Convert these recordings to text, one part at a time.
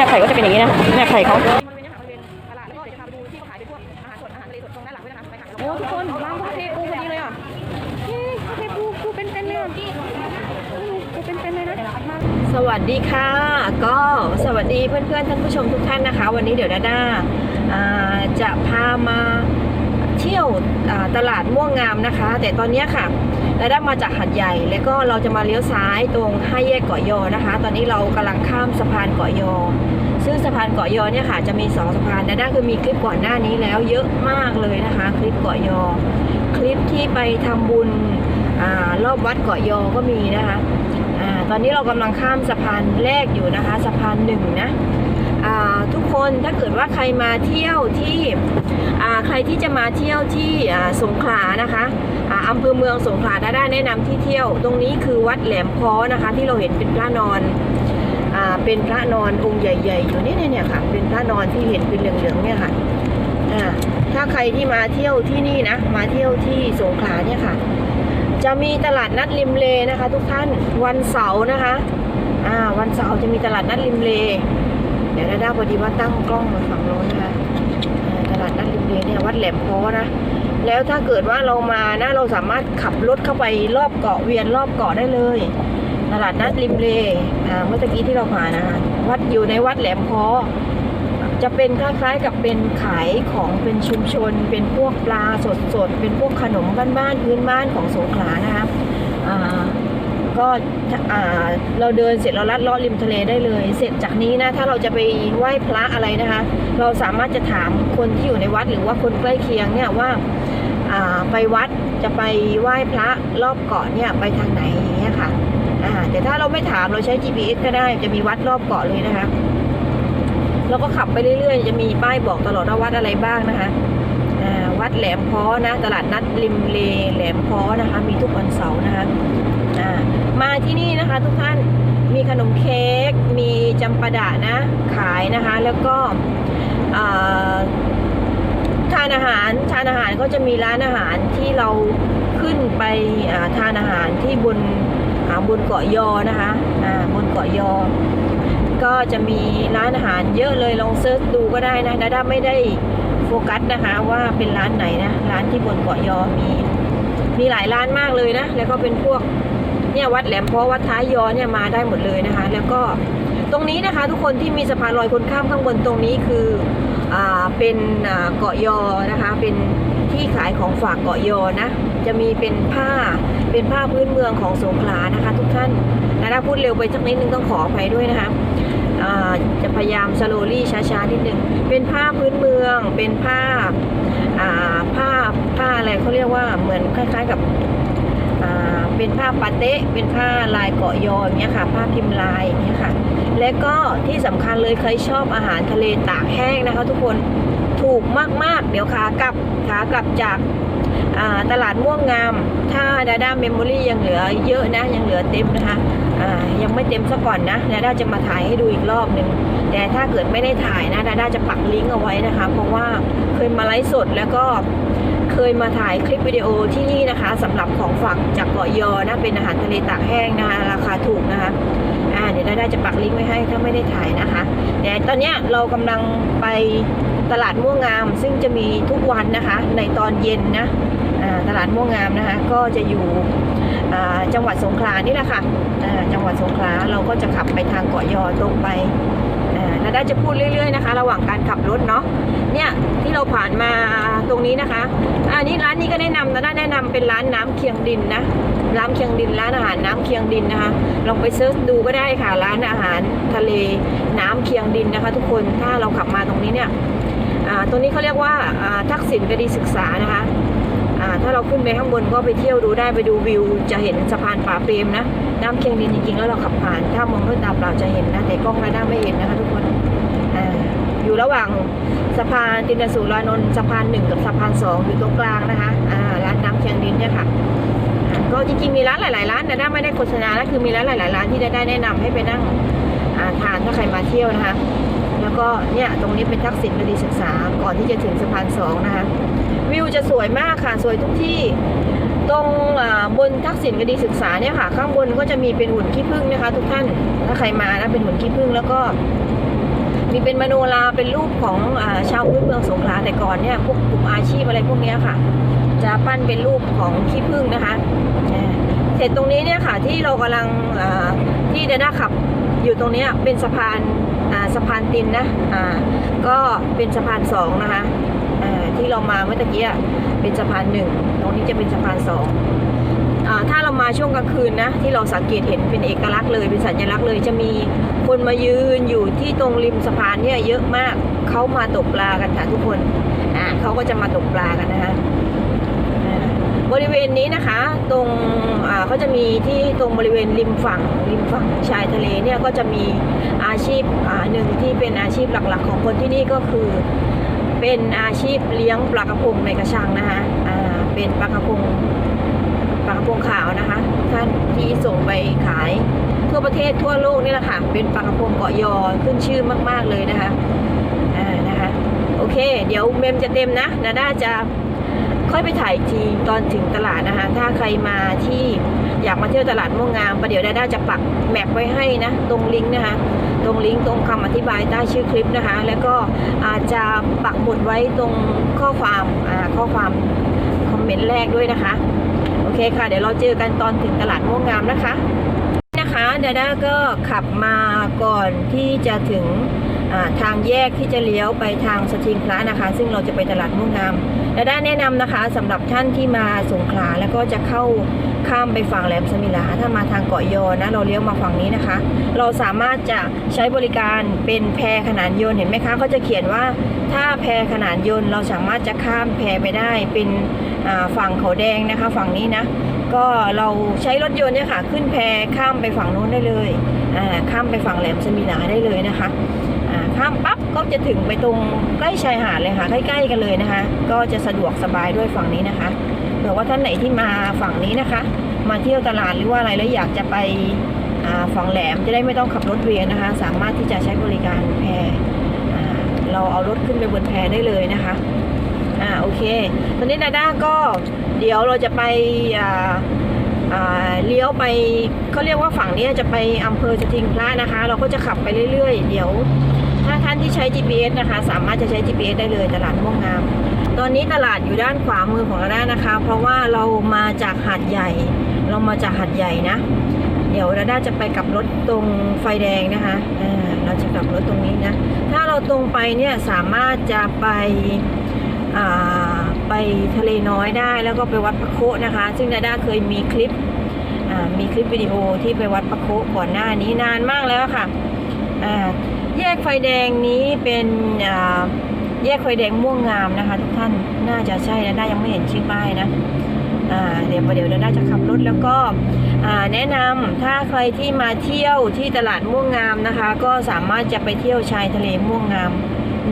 เนี่ยไข่ก็จะเป็นอย่างนี้นะเนี่ยไข่เขาโอ้ทุกคนร้านเขาเทปูพอดีเลยอะนี่เขาเทปูปูเป็นๆเลยอะปูเป็นๆเลยนะสวัสดีค่ะ ก็สวัสดีเพื่อนๆท่านผู้ชมทุกท่านนะคะ วันนี้เดี๋ยวดาด้าอ่าจะพามาเที่ยวตลาดม่วงงามนะคะ แต่ตอนนี้ค่ะ ดาด้มาจากหัดใหญ่ แล้วก็เราจะมาเลี้ยวซ้ายตรงห้าแยกเกาะยอนะคะ ตอนนี้เรากำลังข้ามสะพานเกาะยอ ซึ่งสะพานเกาะยอเนี่ยค่ะจะมีสองสะพานดาด้าคือมีคลิปก่อนหน้านี้แล้วเยอะมากเลยนะคะ คลิปเกาะยอ คลิปที่ไปทำบุญอรอบวัดเกาะยอก็มีนะคะอตอนนี้เรากำลังข้ามสะพานแรกอยู่นะคะ สะพานหนึ่งนะ ทุกคนถ้าเกิดว่าใครมาเที่ยวที่ใครที่จะมาเที่ยวที่สงขลานะคะอำเภอเมืองสงขลาได้แนะนำที่เที่ยว ตรงนี้คือวัดแหลมพ้อนะคะ ที่เราเห็นเป็นพระนอนอเป็นพระนอนองค์ใหญ่ ๆ อยู่นี่เนี่ยค่ะ เป็นพระนอนที่เห็นเป็นเหลืองๆเนี่ยค่ะถ้าใครที่มาเที่ยวที่นี่นะ มาเที่ยวที่สงขลาเนี่ยค่ะ จะมีตลาดนัดริมเลนะคะ ทุกท่านวันเสาร์นะคะวันเสาร์จะมีตลาดนัดริมเล ดี๋ยวด้าพอดีว่าตั้งกล้องมาฝั่งโน้นนะคะตลาดนัดริมเลเนี่ยวัดแหลมโพนะแล้วถ้าเกิดว่าเรามานะเราสามารถขับรถเข้าไปรอบเกาะเวียนรอบเกาะได้เลย ตลาดนัดริมเลเมื่อตะกี้ที่เราผ่านนะคะวัดอยู่ในวัดแหลมโพจะเป็นคล้ายๆกับเป็นขายของเป็นชุมชน เป็นพวกปลาสดๆเป็นพวกขนมบ้านๆพื้นบ้านของสงขลานะคะอ่า ก็เราเดินเสร็จเราลัดเลาะริมทะเลได้เลย เสร็จจากนี้นะถ้าเราจะไปไหว้พระอะไรนะคะ เราสามารถจะถามคนที่อยู่ในวัดหรือว่าคนใกล้เคียงเนี่ยว่าไปวัดจะไปไหว้พระรอบเกาะเนี่ยไปทางไหนอย่างเงี้ยค่ะแต่ถ้าเราไม่ถามเราใช้ GPS ก็ได้จะมีวัดรอบเกาะเลยนะคะแล้วก็ขับไปเรื่อยๆ จะมีป้ายบอกตลอดว่าวัดอะไรบ้างนะคะวัดแหลมพ้อนะ ตลาดนัดริมเลแหลมพ้อนะคะ มีทุกวันเสาร์นะคะ มาที่นี่นะคะทุกท่านมีขนมเค้กมีจำปาดะนะขายนะคะ แล้วก็ทานอาหารทานอาหารก็จะมีร้านอาหารที่เราขึ้นไปาทานอาหารที่บนบนเกาะยอนะคะบนเกาะยอ ก็จะมีร้านอาหารเยอะเลยลองเซิร์ชดูก็ได้นะดาด้าไม่ได้โฟกัสนะคะว่าเป็นร้านไหนนะร้านที่บนเกาะยอมีมีหลายร้านมากเลยนะ แล้วก็เป็นพวก เนี่ยวัดแหลมเพราะวัดท้ายยอเนี่ยมาได้หมดเลยนะคะ แล้วก็ตรงนี้นะคะทุกคนที่มีสะพานลอยคนข้ามข้างบนตรงนี้คืออ่าเป็นเกาะยอนะคะเป็นที่ขายของฝากเกาะยอนะจะมีเป็นผ้าเป็นผ้าพื้นเมืองของสงขลานะคะ ทุกท่านนะถ้าพูดเร็วไปสักนิดนึงต้องขออภัยด้วยนะคะจะพยายามสโลลี่ช้าๆนิดนึงเป็นผ้าพื้นเมือง เป็นผ้าผ้าผ้าอะไรเขาเรียกว่าเหมือนคล้ายๆกับ เป็นผ้าปาเต้เป็นผ้าลายเกาะยออย่างเงี้ยค่ะ ผ้าพิมพ์ลายอย่างเงี้ยค่ะ และก็ที่สำคัญเลยใครชอบอาหารทะเลตากแห้งนะคะ ทุกคนถูกมากๆ เดี๋ยวขากลับขากลับจากตลาดม่วงงาม ถ้าดาด้าเมมโมรี่ยังเหลือเยอะนะยังเหลือเต็มนะคะ ยังไม่เต็มซะก่อนนะดาด้าจะมาถ่ายให้ดูอีกรอบหนึ่งแต่ถ้าเกิดไม่ได้ถ่ายนะดาด้าจะปักลิงก์เอาไว้นะคะ เพราะว่าเคยมาไลฟ์สดแล้วก็เคยมาถ่ายคลิปวิดีโอที่นี่นะคะสำหรับของฝากจากเกาะยอนะเป็นอาหารทะเลตากแห้งนะคะราคาถูกนะคะอ่าเดี๋ยวดาด้าจะปักลิงก์ไว้ให้ถ้าไม่ได้ถ่ายนะคะแต่ตอนเนี้ยเรากำลังไปตลาดม่วงงาม ซึ่งจะมีทุกวันนะคะในตอนเย็นนะตลาดม่วงงามนะคะ ก็จะอยู่ จังหวัดสงขลานี่แหละค่ะจังหวัดสงขลาเราก็จะขับไปทางเกาะยอตรงไปอ่าแล้วได้จะพูดเรื่อย ๆนะคะ ระหว่างการขับรถเนาะเนี่ยที่เราผ่านมาตรงนี้นะคะอันนี้ร้านนี้ก็แนะนำนะได้แนะนำเป็นร้านน้ำเคียงดินนะร้านเคียงดินร้านอาหารน้ำเคียงดินนะคะลองไปเซิร์ชดูก็ได้ค่ะร้านอาหารทะเลน้ำเคียงดินนะคะ ทุกคนถ้าเราขับมาตรงนี้เนี่ยตรงนี้เขาเรียกว่าทักษิณกดีศึกษานะคะ ถ้าเราขึ้นไปข้างบนก็ไปเที่ยวดูได้ไปดูวิว จะเห็นสะพานป่าเปรมนะน้ำเคียงดินจริงๆแล้วเราขับผ่าน ถ้ามองด้วยตาเปล่าจะเห็นนะ แต่กล้องระด้าไม่เห็นนะคะทุกคนออยู่ระหว่างสะพานตินสุรานนท์สะพานหนึ่งกับสะพานสองอยู่ตรงกลางนะคะร้านน้ำเคียงดินเนี่ยค่ะก็จริงๆมีร้านหลายๆร้านนะด้าไม่ได้โฆษณานะคือมีร้านหลายๆร้านที่ได้แนะนำให้ไปนั่งทานถ้าใครมาเที่ยวนะคะ แล้วก็เนี่ยตรงนี้เป็นทักษิณบดีศึกษาก่อนที่จะถึงสะพานสองนะคะวิวจะสวยมากค่ะสวยทุกที่ตรงบนทักษิณกดีศึกษาเนี่ยค่ะ ข้างบนก็จะมีเป็นหุ่นขี้ผึ้งนะคะ ทุกท่านถ้าใครมานะเป็นหุ่นขี้ผึ้งแล้วก็ มีเป็นมโนราเป็นรูปของอชาวพื้นเมืองสงขลาแต่ก่อนเนี่ยพวกกลุ่มอาชีพอะไรพวกนี้ค่ะ จะปั้นเป็นรูปของขี้ผึ้งนะคะเสร็จตรงนี้เนี่ยค่ะที่เรากำลังที่เดน่าขับ อยู่ตรงนี้เป็นสะพานอ่าสะพานตินนะอ่าก็เป็นสะพานสองนะคะอ่าที่เรามาเมื่อกี้อะเป็นสะพานหนึ่งตรงนี้จะเป็นสะพานสองอ่าถ้าเรามาช่วงกลางคืนนะที่เราสังเกตเห็นเป็นเอกลักษณ์เลยเป็นสัญลักษณ์เลยจะมีคนมายืนอยู่ที่ตรงริมสะพานเนี่ยเยอะมากเขามาตกปลากันค่ะทุกคนอ่าเขาก็จะมาตกปลากันนะคะ บริเวณนี้นะคะ ตรงเขาจะมีที่ตรงบริเวณริมฝั่งริมฝั่งชายทะเลเนี่ยก็จะมีอาชีพหนึ่งที่เป็นอาชีพหลักๆ ของคนที่นี่ก็คือ เป็นอาชีพเลี้ยงปลากระพงในกระชังนะคะเป็นปลากระพงปลากระพงขาวนะคะ ท่านที่ส่งไปขายทั่วประเทศทั่วโลกนี่แหละค่ะเป็นปลากระพงเกาะยอขึ้นชื่อมาก ๆเลยนะคะอ่านะคะโอเค เดี๋ยวเมมจะเต็มนะนาด้าจะ ค่อยไปถ่ายอีกทีตอนถึงตลาดนะคะ ถ้าใครมาที่อยากมาเที่ยวตลาดม่วงงามประเดี๋ยวดาด้าจะปักแมปไว้ให้นะ ตรงลิงก์นะคะ ตรงลิงก์ตรงคำอธิบายใต้ชื่อคลิปนะคะ แล้วก็อาจจะปักหมุดไว้ตรงข้อความอ่าข้อความคอมเมนต์แรกด้วยนะคะ โอเคค่ะ เดี๋ยวเราเจอกันตอนถึงตลาดม่วงงามนะคะ นะคะดาด้าก็ขับมาก่อนที่จะถึง ทางแยกที่จะเลี้ยวไปทางสถิงพระนะคะ ซึ่งเราจะไปตลาดม่วงงามดาด้แนะนำนะคะสำหรับท่านที่มาสงขลาแล้วก็จะเข้าข้ามไปฝั่งแหลมสมิลา ถ้ามาทางเกาะยอนะ เราเลี้ยวมาฝั่งนี้นะคะ เราสามารถจะใช้บริการเป็นแพขนานยนต์เห็นไหมคะเขาจะเขียนว่าถ้าแพขนานยนต์เราสามารถจะข้ามแพไปได้เป็นฝั่งเขาแดงนะคะ ฝั่งนี้นะก็เราใช้รถยนต์เนี่ยค่ะ ขึ้นแพข้ามไปฝั่งโน้นได้เลย ข้ามไปฝั่งแหลมสมิลาได้เลยนะคะ ข้ามปั๊บก็จะถึงไปตรงใกล้ชายหาดเลยค่ะ ใกล้ๆกันเลยนะคะ ก็จะสะดวกสบายด้วยฝั่งนี้นะคะเผื่อว่าท่านไหนที่มาฝั่งนี้นะคะ มาเที่ยวตลาดหรือว่าอะไรแล้วอยากจะไปฝั่งแหลมจะได้ไม่ต้องขับรถเวียนนะคะ สามารถที่จะใช้บริการแพอ่าเราเอารถขึ้นไปบนแพได้เลยนะคะอ่าโอเค ตอนนี้นาด้าก็เดี๋ยวเราจะไปอ่าเลี้ยวไปเขาเรียกว่าฝั่งนี้จะไปอำเภอสถิงพระนะคะ เราก็จะขับไปเรื่อยๆ เดี๋ยว ถ้าท่านที่ใช้ GPS นะคะ สามารถจะใช้ GPS ได้เลยตลาดม่วงงาม ตอนนี้ตลาดอยู่ด้านขวามือของเราได้นะคะ เพราะว่าเรามาจากหาดใหญ่ เรามาจากหาดใหญ่นะ เดี๋ยวเราได้จะไปกลับรถตรงไฟแดงนะคะเราจะกลับรถตรงนี้นะ ถ้าเราตรงไปเนี่ยสามารถจะไปไปทะเลน้อยได้แล้วก็ไปวัดพระโคนะคะ ซึ่งดาด้าเคยมีคลิปมีคลิปวิดีโอที่ไปวัดพระโคก่อนหน้านี้นานมากแล้วค่ะอ่า กไฟแดงนี้เป็นแยกไฟแดงม่วงงามนะคะ ทุกท่านน่าจะใช่ดาด้ายังไม่เห็นชื่อป้ายนะเดี๋ยวประเดี๋ยวดาด้าจะขับรถแล้วก็แนะนำถ้าใครที่มาเที่ยวที่ตลาดม่วงงามนะคะ ก็สามารถจะไปเที่ยวชายทะเลม่วงงาม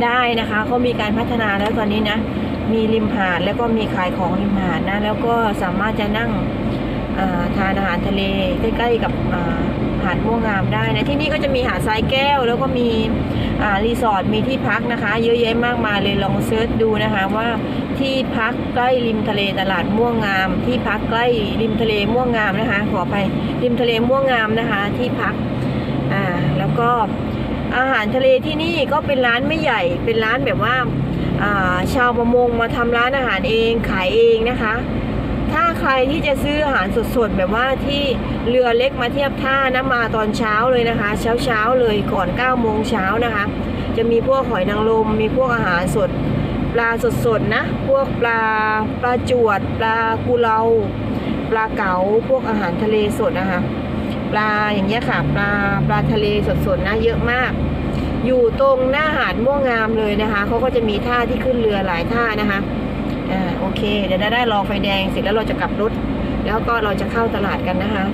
ได้นะคะเขามีการพัฒนาแล้วตอนนี้นะมีริมหาดแล้วก็มีขายของริมหาดนะแล้วก็สามารถจะนั่งทานอาหารทะเลใกล้ๆกับ หาดม่วงงามได้นะที่นี่ก็จะมีหาดทรายแก้ว แล้วก็มีรีสอร์ทมีที่พักนะคะ เยอะแยะมากมายเลยลองเซิร์ชดูนะคะว่าที่พักใกล้ริมทะเลตลาดม่วงงาม ที่พักใกล้ริมทะเลม่วงงามนะคะ ขอไปริมทะเลม่วงงามนะคะ ที่พักอ่าแล้วก็อาหารทะเลที่นี่ก็เป็นร้านไม่ใหญ่เป็นร้านแบบว่าาชาวประมงมาทำร้านอาหารเองขายเองนะคะ ใครที่จะซื้ออาหารสดๆ แบบว่าที่เรือเล็กมาเทียบท่านะมาตอนเช้าเลยนะคะ เช้าๆเลยก่อน9โมงเช้านะคะ จะมีพวกหอยนางรมมีพวกอาหารสดปลาสดๆนะ พวกปลาปลาจวด ปลากุเลาปลาเก๋าพวกอาหารทะเลสดนะคะปลาอย่างเงี้ยค่ะปลาปลาทะเลสดๆนะเยอะมาก อยู่ตรงหน้าหาดม่วงงามเลยนะคะเขาก็จะมีท่าที่ขึ้นเรือหลายท่านะคะ อ่าโอเค เดี๋ยวได้ได้รอไฟแดงเสร็จแล้วเราจะกลับรถ แล้วก็เราจะเข้าตลาดกันนะคะ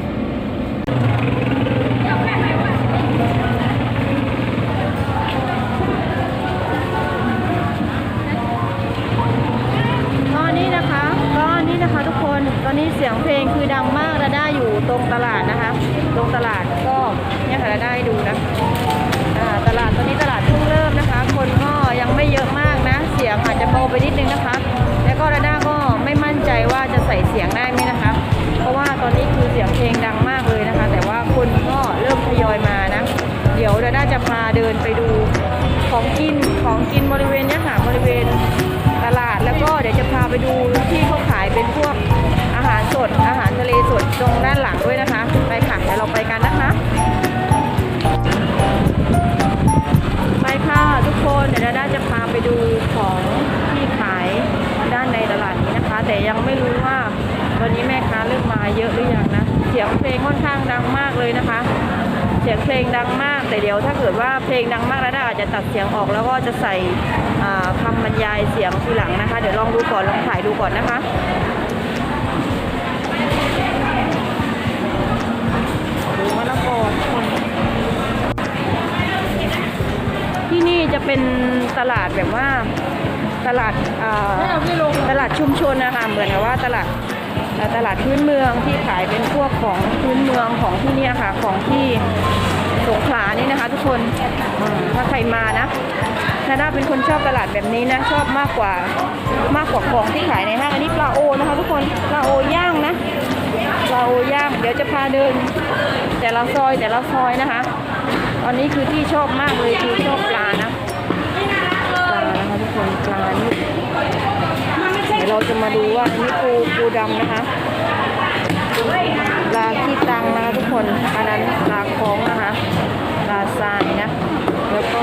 ก็นี่นะคะก็นี่นะคะทุกคนตอนนี้เสียงเพลงคือดังมากระด้าอยู่ตรงตลาดนะคะ ตรงตลาดก็เนี่ยค่ะระด้าให้ดูนะอ่าตลาดตอนนี้ตลาดเพิ่งเริ่มนะคะ คนก็ยังไม่เยอะมากนะ เสียงอาจจะเบาไปนิดนึงนะคะ ก็ดาดาก็ไม่มั่นใจว่าจะใส่เสียงได้ไหมนะคะ เพราะว่าตอนนี้คือเสียงเพลงดังมากเลยนะคะ แต่ว่าคนก็เริ่มทยอยมานะ เดี๋ยวราดาจะพาเดินไปดูของกินของกินบริเวณเนี้ยค่ะบริเวณตลาดแล้วก็เดี๋ยวจะพาไปดูที่เขาขายเป็นพวกอาหารสดอาหารทะเลสดตรงด้านหลังด้วยนะคะไปค่ะเดี๋ยวเราไปกันนะคะไปค่ะทุกคนเดี๋ยวราดาจะพาไปดูของ แต่ยังไม่รู้ว่าวันนี้แม่ค้าเริ่มมาเยอะหรือยังนะ เสียงเพลงค่อนข้างดังมากเลยนะคะ เสียงเพลงดังมาก แต่เดี๋ยวถ้าเกิดว่าเพลงดังมากแล้วอาจจะตัดเสียงออกแล้วก็จะใส่อ่าคำบรรยายเสียงทีหลังนะคะ เดี๋ยวลองดูก่อนลองถ่ายดูก่อนนะคะดูมะละกอนที่นี่จะเป็นตลาดแบบว่า ตลาดตลาดชุมชนนะคะเหมือนกับว่าตลาดตลาดพื้นเมืองที่ขายเป็นพวกของพื้นเมืองของที่นี่ค่ะของที่สงขลานี่นะคะ ทุกคนถ้าใครมานะนาด้าเป็นคนชอบตลาดแบบนี้นะชอบมากกว่ามากกว่าของที่ขายในห้างอันนี้ปลาโอนะคะทุกคนปลาโอย่างนะปลาโอย่างเดี๋ยวจะพาเดิน แต่ละซอยแต่ละซอยนะคะ ตอนนี้คือที่ชอบมากเลยคือชอบปลานะ คะทุกลานี่เดี๋ยวเราจะมาดูว่าอันนี้ปูปูดำนะคะปลาขี้ตังนะคะทุกคน อันนั้นปลาคล้องนะคะปลาทรายนะ แล้วก็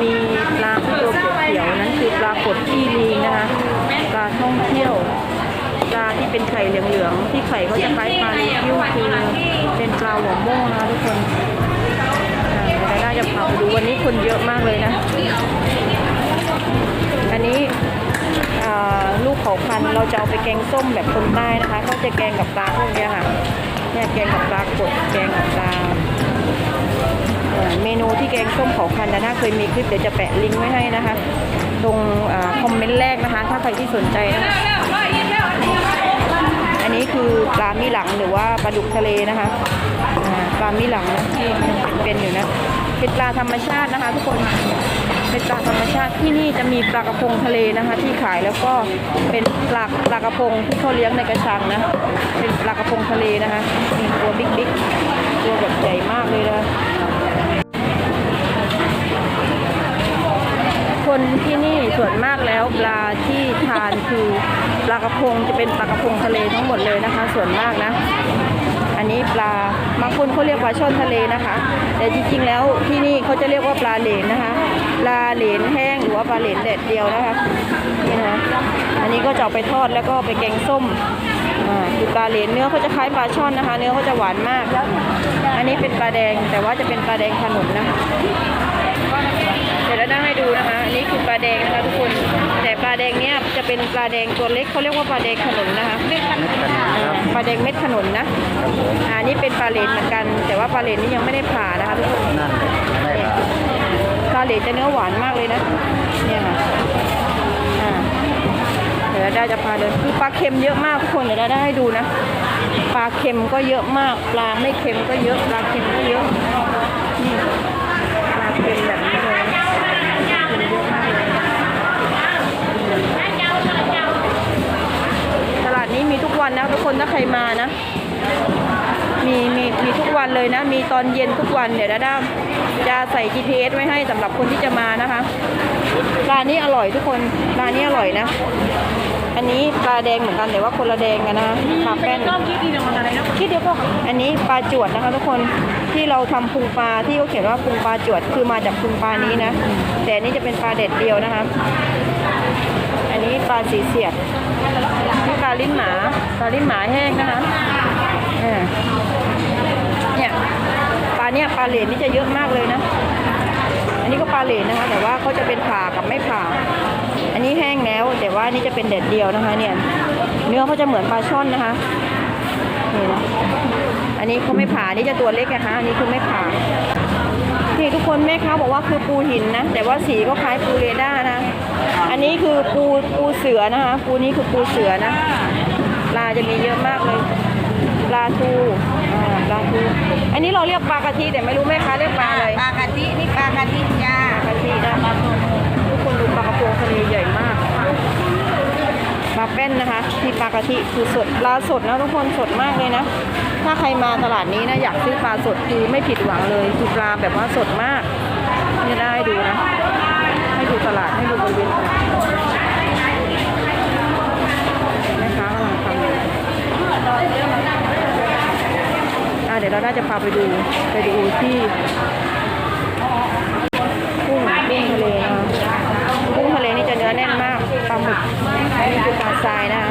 มีปลาที่ตัวเขียวๆนั้นคือปลากดขี้ลิงนะคะ ปลาท่องเที่ยว ปลาที่เป็นไข่เหลืองๆ ที่ไข่เขาจะคล้ายปลาลิวคิวคือเป็นปลาหัวโม่งนะคะทุกคนอ่าเดี๋ยวน่าจะพาไปดูวันนี้คนเยอะมากเลยนะ อันนี้ลูกเขาพันเราจะเอาไปแกงส้มแบบคนใต้นะคะเขาจะแกงกับปลาพวกนี้ค่ะเนี่ยแกงกับปลากดแกงกับปลาเมนูที่แกงส้มเขาพันนะน่าเคยมีคลิปเดี๋ยวจะแปะลิงก์ไว้ให้นะคะ ตรงอคอมเมนต์แรกนะคะ ถ้าใครที่สนใจนะคะอันนี้คือปลามีหลังหรือว่าปลาดุกทะเลนะคะอ่าปลามีหลังนะที่เป็นๆอยู่นะเป็นปลาธรรมชาตินะคะ ทุกคน เป็นปลาธรรมชาติที่นี่จะมีปลากระพงทะเลนะคะ ที่ขายแล้วก็เป็นปลาปลากระพงที่เขาเลี้ยงในกระชังนะเป็นปลากระพงทะเลนะคะมีตัวบิ๊กบิ๊กตัวแบบใหญ่มากเลยนะคนที่นี่ส่วนมากแล้วปลาที่ทานคือปลากระพงจะเป็นปลากระพงทะเลทั้งหมดเลยนะคะ ส่วนมากนะ อันนี้ปลาบางคนเขาเรียกปลาช่อนทะเลนะคะ แต่จริงๆแล้วที่นี่เขาจะเรียกว่าปลาเหลนนะคะ ปลาเหลนแห้งหรือว่าปลาเหลนแดดเดียวนะคะนี่นะะอันนี้ก็จะเอาไปทอดแล้วก็ไปแกงส้มอ่าคือปลาเหลนเนื้อเขาจะคล้ายปลาช่อนนะคะ เนื้อเขาจะหวานมาก อันนี้เป็นปลาแดงแต่ว่าจะเป็นปลาแดงขนุนนะ เดี๋ยวเราได้ให้ดูนะคะ อันนี้คือปลาแดงนะคะทุกคน แต่ปลาแดงเนี้ยจะเป็นปลาแดงตัวเล็กเขาเรียกว่าปลาแดงขนุนนะคะอ่าปลาแดงเม็ดขนุนนะอ่านี่เป็นปลาเลนเหมือนกัน แต่ว่าปลาเลนนี่ยังไม่ได้ผ่านะคะทุกคนนั่นไม่ได้ครับปลาเลนจะเนื้อหวานมากเลยนะเนี่ยค่ะอ่าเดี๋ยวได้จะพาเดินคือปลาเค็มเยอะมากทุกคนเดี๋ยวได้ให้ดูนะปลาเค็มก็เยอะมาก ปลาไม่เค็มก็เยอะ ปลาเค็มก็เยอะนี่ปลาเค็มแบบนี้ ตลาดนี้มีทุกวันนะทุกคนถ้าใครมานะ มีมีมีทุกวันเลยนะ มีตอนเย็นทุกวันเดี๋ยวดาด้าจะใส่ GPS ไว้ให้สำหรับคนที่จะมานะคะร้านนี้อร่อยทุกคนร้านนี้อร่อยนะ อันนี้ปลาแดงเหมือนกันแต่ว่าคนละแดงกันนะคะปลาแป้นคิดเดียวก็อันนี้ปลาจวดนะคะทุกคนที่เราทำพุงปลาที่เขาเขียนว่าพุงปลาจวดคือมาจากพุงปลานี้นะ แต่อันนี้จะเป็นปลาเด็ดเดียวนะคะ อันนี้ปลาสีเสียดนี่ปลาลิ้นหมาปลาลิ้นหมาแห้งนะคะอ่าเนี่ยปลาเนี่ยปลาเหลนนี่จะเยอะมากเลยนะ อันนี้ก็ปลาเหลนนะคะ แต่ว่าเขาจะเป็นผ่ากับไม่ผ่า อันนี้แห้งแล้ว แต่ว่านี่จะเป็นเด็ดเดียวนะคะ เนี่ย เนื้อเขาจะเหมือนปลาช่อนนะคะนี่นะอันนี้เขาไม่ผ่าอันนี่จะตัวเล็กนะคะอันนี้คือไม่ผ่านี่ทุกคนแม่ค้าบอกว่าคือปูหินนะ แต่ว่าสีก็คล้ายปูเรดาร์นะ อันนี้คือปูปูเสือนะคะ ปูนี้คือปูเสือนะปลาจะมีเยอะมากเลยปลาทูอ่าปลาทู อันนี้เราเรียกปลากะทิแต่ไม่รู้แม่ค้าเรียกปลาอะไรปลากะทินี่ปลากะทิจ้าปลากะทินะทุ กคนดูปลากระพงทะเลใหญ่มากปลาแป้นนะคะ ที่ปลากะทิคือสดปลาสดนะทุกคนสดมากเลยนะ ถ้าใครมาตลาดนี้นะอยากซื้อปลาสดคือไม่ผิดหวังเลยคือปลาแบบว่าสดมากนี่ได้ดูนะ ให้ดูตลาดให้ดูบริเวณแม่ค้ากำลังทำอยู่เดี๋ยวเราน่าจะพาไปดูไปดูที่กุ้งทะเล หมึกนี่คือปลาทรายนะคะ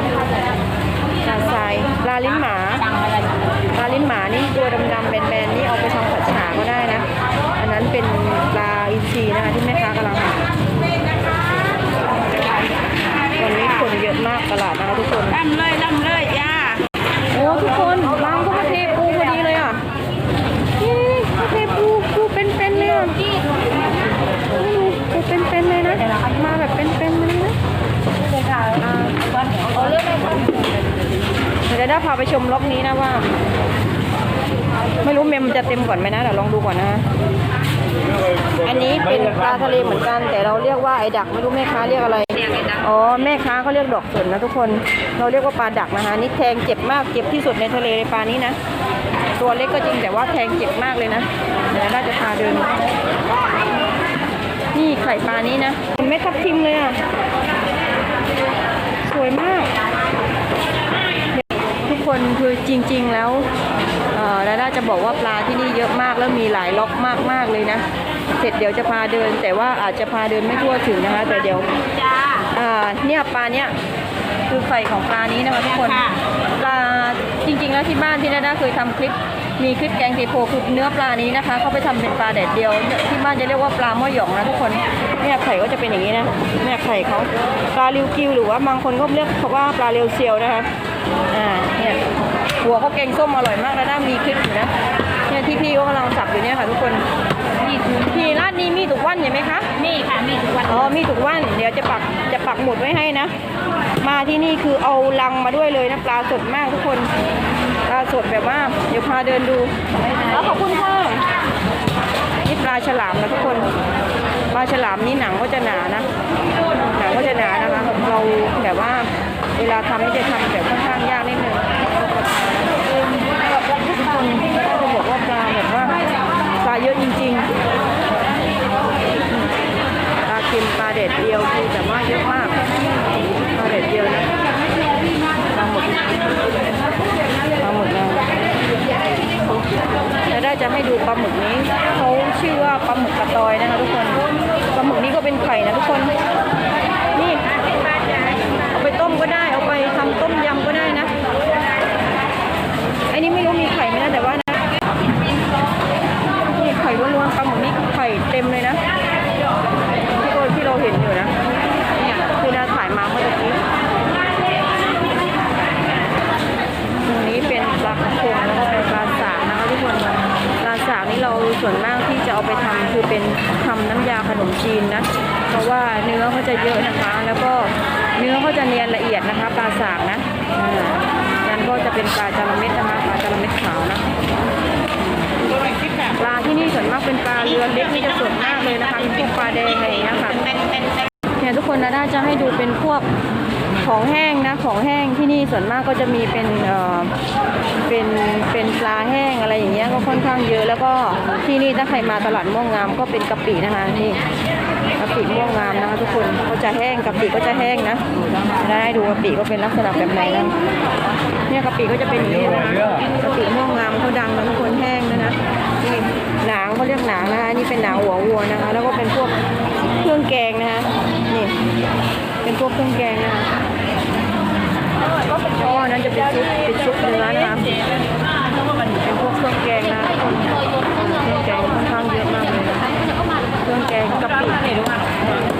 ปลาทรายปลาลิ้นหมาปลาลิ้นหมานี่ตัวดำๆแบนๆนี่เอาไปทำผัดฉาก็ได้นะ อันนั้นเป็นปลาอินทรีนะคะที่แม่ค้ากำลังหาวันนี้คนเยอะมากตลาดนะคะทุกคน ล่ำเลยล่ำเลยจ้า โอ้ทุกคนบางก็มาเทปูพอดีเลยอะนี่มาเทปูปูเป็นๆเลยอะนี่ดูปูเป็นๆเลยนะ มาแบบเป็นๆเลยนะอ่า เอาเรื่องอะไรก่อน เดี๋ยวได้ พาไปชมล็อกนี้นะว่า ไม่รู้เมมจะเต็มก่อนไหมนะเดี๋ยวลองดูก่อนนะอันนี้เป็นปลาทะเลเหมือนกัน แต่เราเรียกว่าไอ้ดักไม่รู้แม่ค้าเรียกอะไรอ๋อแม่ค้าเขาเรียกดอกสนนะทุกคนเราเรียกว่าปลาดักนะคะนี่แทงเจ็บมากเจ็บที่สุดในทะเลในปลานี้นะตัวเล็กก็จริงแต่ว่าแทงเจ็บมากเลยนะเดี๋ยวน่าจะพาเดิน นี่ไข่ปลานี้นะเป็นเม็ดทับทิมเลยอะสวยมาก คนคือจริง ๆ แล้วดาด้าจะบอกว่าปลาที่นี่เยอะมากแล้วมีหลายล็อกมากๆเลยนะ เสร็จเดี๋ยวจะพาเดิน แต่ว่าอาจจะพาเดินไม่ทั่วถึงนะคะ แต่เดี๋ยวเนี่ยปลาเนี่ยคือไข่ของปลานี้นะคะทุกคนปลาจริง ๆ แล้วที่บ้านที่นาด้าเคยทำคลิปมีคลิปแกงเทโพคือเนื้อปลานี้นะคะเขาไปทำเป็นปลาแดดเดียว ที่บ้านจะเรียกว่าปลาหม้อหยองนะทุกคนเนี่ยไข่ก็จะเป็นอย่างนี้นะเนี่ยไข่เขาปลาริวกิวหรือว่าบางคนก็เรียกว่าปลาเรียวเซียวนะคะ อ่าเนี่ยหัวเขาแกงส้มอร่อยมากนาด้ามีคลิปอยู่นะเนี่ยที่พี่ก็กำลังสับอยู่เนี่ยค่ะทุกคนนี่คือพี่ร้านนี้มีทุกวันใช่ไหมคะมีค่ะมีทุกวันอ๋อมีทุกวันเดี๋ยวจะปักจะปักหมุดไว้ให้นะ มาที่นี่คือเอาลังมาด้วยเลยนะปลาสดมากทุกคนปลาสดแบบว่าเดี๋ยวพาเดินดูแล้วขอบคุณค่ะนี่ปลาฉลามนะทุกคนปลาฉลามนี่หนังก็จะหนานะหนังก็จะหนานะคะเราแบบว่า เวลาทำนี่จะทำแบบค่อนข้างยากนิดนึงทุกคนก็จะบอกว่าปลาแบบว่าปลาเยอะจริงๆปลาเค็มปลาเด็ดเดียวคือแต่ว่าเยอะมากปลาเด็ดเดียวนะปลาหมึกปลาหมึกนะแล้วได้จะให้ดูปลาหมึกนี้เขาชื่อว่าปลาหมึกกระตอยนะคะทุกคน ปลาหมึกนี้ก็เป็นไข่นะทุกคน นี่เอาไปต้มก็ได้ เอาไปทำต้มยำก็ได้นะไอ้นี่ไม่รู้มีไข่ไหมนะแต่ว่านะนี่ไข่ล้วนๆปลาหมึกนี่ไข่เต็มเลยนะ ที่เราที่เราเห็นอยู่นะเนี่ยคือดาถ่ายมาเมื่อกี้ตรงนี้เป็นปลากระพงแล้วก็เป็นปลาสากนะคะทุกคนปลาสากนี่เราส่วนมากที่จะเอาไปทำคือเป็นทำน้ำยาขนมจีนนะ เพราะว่าเนื้อเขาจะเยอะนะคะ แล้วก็เนื้อเขาจะเนียนละเอียดนะคะ ปลาสากนะอ่านั้นก็จะ เป็นปลาจระเม็ดนะคะปลาจระเม็ดขาวนะปลาที่นี่ส่วนมากเป็นปลาเรือเล็กนี่จะส่วนมากเลยนะคะเป็นพวกปลาแดงอะไรอย่างเงี้ยค่ะเนี่ยทุกคนนะด้าจะให้ดูเป็นพวกของแห้งนะของแห้งที่นี่ส่วนมากก็จะมีเป็นเอ่อเป็นเป็นปลาแห้งอะไรอย่างเงี้ยก็ค่อนข้างเยอะแล้วก็ที่นี่ถ้าใครมาตลาดม่วงงามก็เป็นกะปินะคะนี่ กะปิม่วงงามนะคะทุกคนก็จะแห้งกะปิก็จะแห้งนะได้ดูกะปิก็เป็นลักษณะแบบไหนนะเนี่ยกะปิก็จะเป็นอย่างนี้นะกะปิม่วงงามเขาดังนะทุกคนแห้งนะนะนี่หนังเขาเรียกหนังนะคะนี่เป็นหนังหัววัวนะคะ แล้วก็เป็นพวกเครื่องแกงนะคะนี่เป็นพวกเครื่องแกงนะคะก็อันนั้นจะเป็นซุปเป็นซุปเนื้อนะคะเป็นพวกเครื่องแกงนะเครื่องแกงค่อนข้างเยอะมากเลยนะเครื่องแกงกะปิ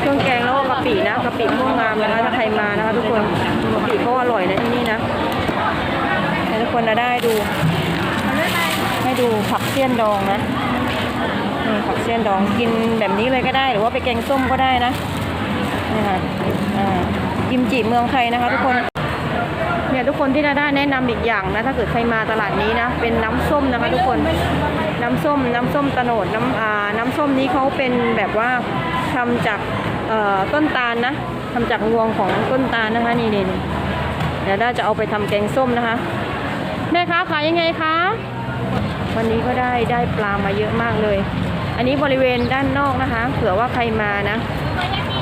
เครื่องแกงแล้วก็กะปินะกะปิม่วงงามนะคะถ้าใครมานะคะ ทุกคนกะปิเขาอร่อยนะที่นี่นะให้ทุกคนนะได้ดู ให้ดูผักเสี้ยนดองนะนี่ผักเสี้ยนดองกินแบบนี้เลยก็ได้ หรือว่าไปแกงส้มก็ได้นะนี่ค่ะอ่ากิมจิเมืองไทยนะคะ ทุกคนเนี่ยทุกคนที่นาด้าแนะนำอีกอย่างนะถ้าเกิดใครมาตลาดนี้นะเป็นน้ำส้มนะคะทุกคนน้ำส้ม น้ำส้มตะโนดน้ำอ่าน้ำส้มนี้เขาเป็นแบบว่าทำจากต้นตาลนะทำจากงวงของต้นตาลนะคะนี่นี่นเดี๋ยวด้าจะเอาไปทำแกงส้มนะคะแม่ค้าขายยังไงคะ วันนี้ก็ได้ได้ปลามาเยอะมากเลย อันนี้บริเวณด้านนอกนะคะ เผื่อว่าใครมานะ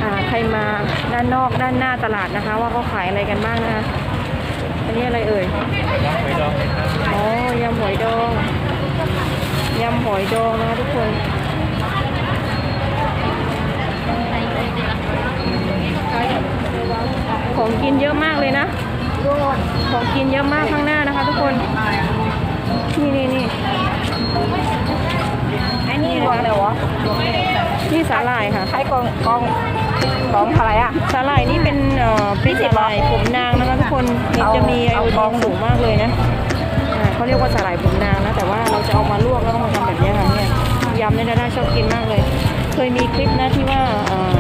อ่าใครมาด้านนอกด้านหน้าตลาดนะคะ ว่าเขาขายอะไรกันบ้างนะคะอันนี้อะไรเอ่ยอ๋อยำหอยดองยำหอยดองนะคะทุกคนของกินเยอะมากเลยนะ ของกินเยอะมากข้างหน้านะคะทุกคน นี่นี่นี่ อันนี้รวมเลยวะนี่สาหร่ายค่ะใช้กองกองกองอะไรอะ สาหร่ายนี่เป็นเอ่อเป็นสาหร่ายผมนางนะคะทุกคนมันเอาจะมีไอเอาโอบ้ดีองนสูงมากเลยนะอ่าเขาเรียกว่าสาหร่ายผมนางนะแต่ว่าเราจะเอามาลวกแล้วก็มาทำแบบนี้ค่ะเนี่ยยำเนี่ยดาด้าชอบกินมากเลย เคยมีคลิปนะที่ว่าเอ่อ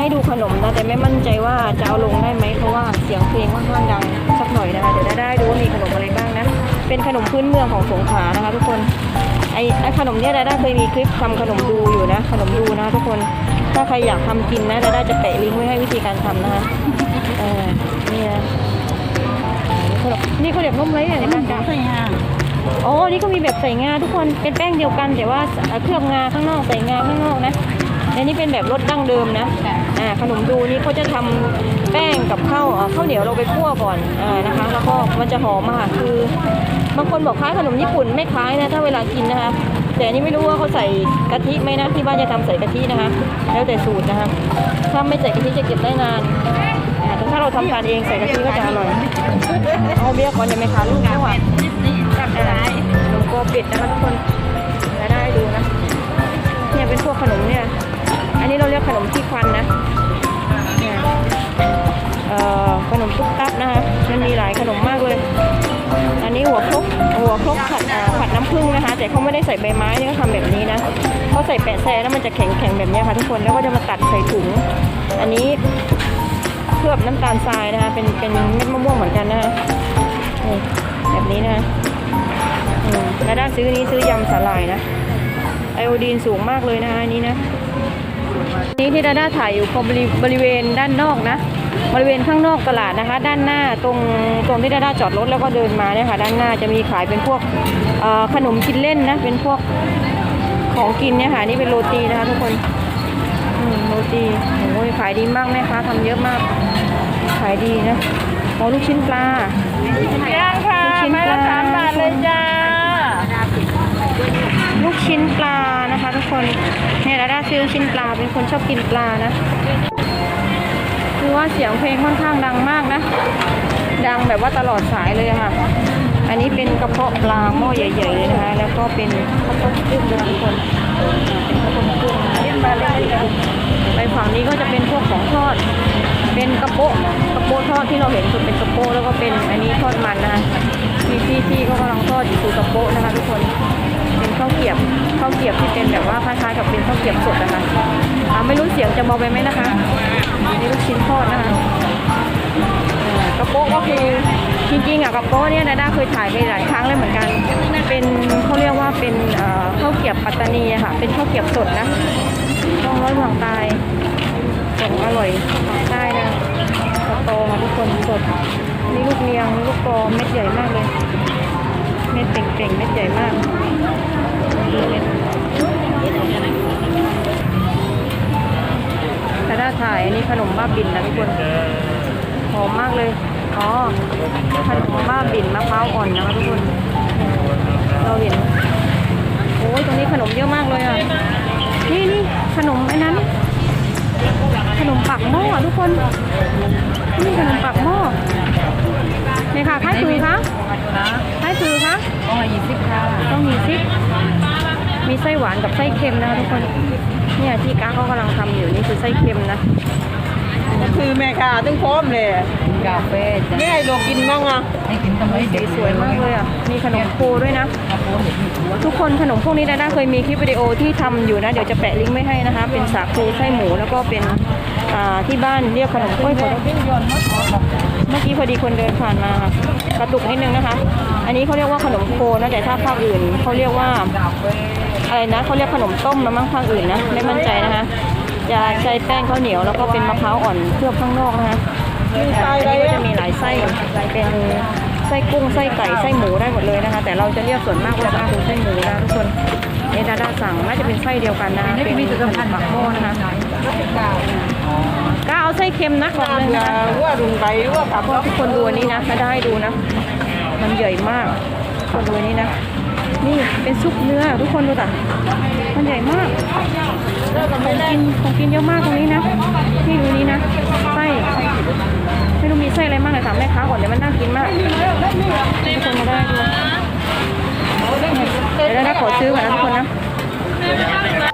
ให้ดูขนมนะแต่ไม่มั่นใจว่าจะเอาลงได้ไหมเพราะว่าเสียงเพลงค่อนข้างดังสักหน่อยนะคะเดี๋ยวดาด้าให้ดูว่ามีขนมอะไรบ้างนะเป็นขนมพื้นเมืองของสงขลานะคะทุกคนไอไอขนมเนี่ยดาด้าเคยมีคลิปทำขนมดูอยู่นะ ขนมดูนะทุกคนถ้าใครอยากทำกินนะดาด้าจะแปะลิงก์ไว้ให้วิธีการทำนะคะเออนี่นะขนมนี่เขาเรียกนมอะไรเนี่ยในบ้านจ้าใช่ฮะอ๋อนี่ก็มีแบบใส่งาทุกคนเป็นแป้งเดียวกันแต่ว่าเคลือบงาข้างนอกใส่งาข้างนอกนะและนี่เป็นแบบรสดั้งเดิมนะ อ่าขนมดูนี่เขาจะทำแป้งกับข้าวข้าวเหนียวเราไปคั่วก่อนอ่านะคะ แล้วก็มันจะหอมอะค่ะคือบางคนบอกคล้ายขนมญี่ปุ่นไม่คล้ายนะถ้าเวลากินนะคะ แต่นนี้ไม่รู้ว่าเขาใส่กะทิไหมนะที่บ้านจะทำใส่กะทินะคะ แล้วแต่สูตรนะคะถ้าไม่ใส่กะทิจะเก็บได้นานแต่ถ้าเราทำทานเองใส่กะทิก็จะอร่อยเอาเบียร์ก่อนยังไม่ขาลูกด้วยนี่กับอะไรขนมโกปิดนะคะทุกคนจะได้ดูนะเนี่ยเป็นพวกขนมเนี่ย อันนี้เราเรียกขนมที่ควันนะขนมตุ๊กตับนะคะมันมีหลายขนมมากเลย อันนี้หัวครกหัวครกผัดผัดน้ำผึ้งนะคะ แต่เขาไม่ได้ใส่ใบไม้เนี่ยเขาทำแบบนี้นะเขาใส่แปะแซ่แล้วมันจะแข็งแข็งแบบนี้ค่ะทุกคนแล้วก็จะมาตัดใส่ถุง อันนี้เคลือบน้ำตาลทรายนะคะเป็นเป็นเม็ดมะม่วงเหมือนกันนะคะแบบนี้นะคะอืมแล้วด้านซื้อนี้ซื้อยำสาหร่ายนะไอโอดีนสูงมากเลยนะคะอันนี้นะ นี่ที่ดาด้าถ่ายอยู่บริบริเวณด้านนอกนะ บริเวณข้างนอกตลาดนะคะ ด้านหน้าตรงตรงที่ดาด้าจอดรถแล้วก็เดินมาเนี่ยค่ะ ด้านหน้าจะมีขายเป็นพวกเอ่อขนมกินเล่นนะ เป็นพวกของกินเนี่ยค่ะ นี่เป็นโรตีนะคะทุกคนอืมโรตีโอ้ยขายดีมากแม่ค้าทำเยอะมาก ขายดีนะอ๋อลูกชิ้นปลาย่างค่ะลูกชิ้นไม้ปละลาสามบาทเลยจ้า ลูกชิ้นปลา นะคะทุกคนเนี่ยดาด้าซื้อลูกชิ้นปลาเป็นคนชอบกินปลานะ คือว่าเสียงเพลงค่อนข้างดังมากนะ ดังแบบว่าตลอดสายเลยค่ะ อันนี้เป็นกระเพาะปลาหม้อใหญ่ๆเลยนะคะ แล้วก็เป็นข้าวต้มกุ้งทุกคนเป็นข้าวต้มกุ้งชิ้นปลาเล็กๆไปฝั่งนี้ก็จะเป็นพวกของทอด เป็นกระโปะกระโปะทอดที่เราเห็นคือเป็นกระโปะแล้วก็เป็นอันนี้ทอดมันนะคะมีพี่ที่ก็กำลังทอดอยู่คือกระโปะนะคะทุกคน ข้าวเกรียบข้าวเกรียบที่เป็นแบบว่าคล้ายๆกับเป็นข้าวเกรียบสดนะคะอ่าไม่รู้เสียงจะเบาไปไหมนะคะนี่ลูกชิ้นทอดนะคะกระโปะก็คือจริงๆอะกระโปะเนี่ยนาด้าเคยถ่ายไปหลายครั้งเลยเหมือนกัน เป็นเขาเรียกว่าเป็นข้าวเกรียบปัตตานีค่ะ เป็นข้าวเกรียบสดนะต้องร้อยหวังตายของอร่อยของใต้นะกระโตค่ะทุกคนสดนี่ลูกเนียงลูกกอเม็ดใหญ่มากเลย เม็ดเป่งๆเม็ดใหญ่มากดูเม็ดแต่ถ้าถ่ายอันนี้ขนมบ้าบินนะทุกคนหอมมากเลย อ๋อ ขนมบ้าบินมะพร้าวอ่อนนะคะทุกคน เราเห็น โอ้ยตรงนี้ขนมเยอะมากเลยอะ นี่นี่ขนมไอ้นั้น ขนมปักหม้อทุกคน นี่ขนมปักหม้อนี่ค่ะค่ายคือคะ ค่ายคือคะอ๋อยี่สิบค่ะต้องมีซิปมีไส้หวานกับไส้เค็มนะคะทุกคนเนี่ยที่ก้าเขากำลังทำอยู่นี่คือไส้เค็มนะก็คือแม่ค่ะตึ้งพร้อมเลยกาแฟจ้ะนี่ให้เรากินบ้างอะให้กินทำไมสีสวยมากเลยอะมีขนมโคด้วยนะ ทุกคนขนมพวกนี้ดาด้าเคยมีคลิปวิดีโอที่ทำอยู่นะเดี๋ยวจะแปะลิงก์ไว้ให้นะคะ เป็นสาคูไส้หมูแล้วก็เป็นอ่าที่บ้านเรียกขนมกล้วยขนม เมื่อกี้พอดีคนเดินผ่านมากระตุกนิดนึงนะคะ อันนี้เขาเรียกว่าขนมโคนะแต่ถ้าภาคอื่นเขาเรียกว่าอะไรนะเขาเรียกขนมต้มนะมั้งภาคอื่นนะไม่มั่นใจนะคะจะใช้แป้งข้าวเหนียวแล้วก็เป็นมะพร้าวอ่อนเคลือบข้างนอกนะคะอันนี้ก็จะมีหลายไส้เป็นไส้กุ้งไส้ไก่ไส้หมูได้หมดเลยนะคะ แต่เราจะเรียกส่วนมากว่าคือไส้หมูนะทุกคนเอดาด้าสั่งน่าจะเป็นไส้เดียวกันนะเป็นขนมปักหม้อนะคะ ก็เอาไส้เค็มนะบอกเลยนะคะว่ารุงไก่ว่าขับเพราะทุกคนดูอันนี้นะถ้าได้ดูนะ มันใหญ่มากทุกคนดูอันนี้นะ นี่เป็นซุปเนื้อทุกคนดูแต่มันใหญ่มากของกินของกินเยอะมากตรงนี้นะนี่ดูนี้นะไส้ไม่รู้มีไส้อะไรบ้างเลยถามแม่ค้าก่อนเดี๋ยวมันน่ากินมากทุกคนมาได้ดูเดี๋ยวนะขอซื้อก่อนนะทุกคนนะ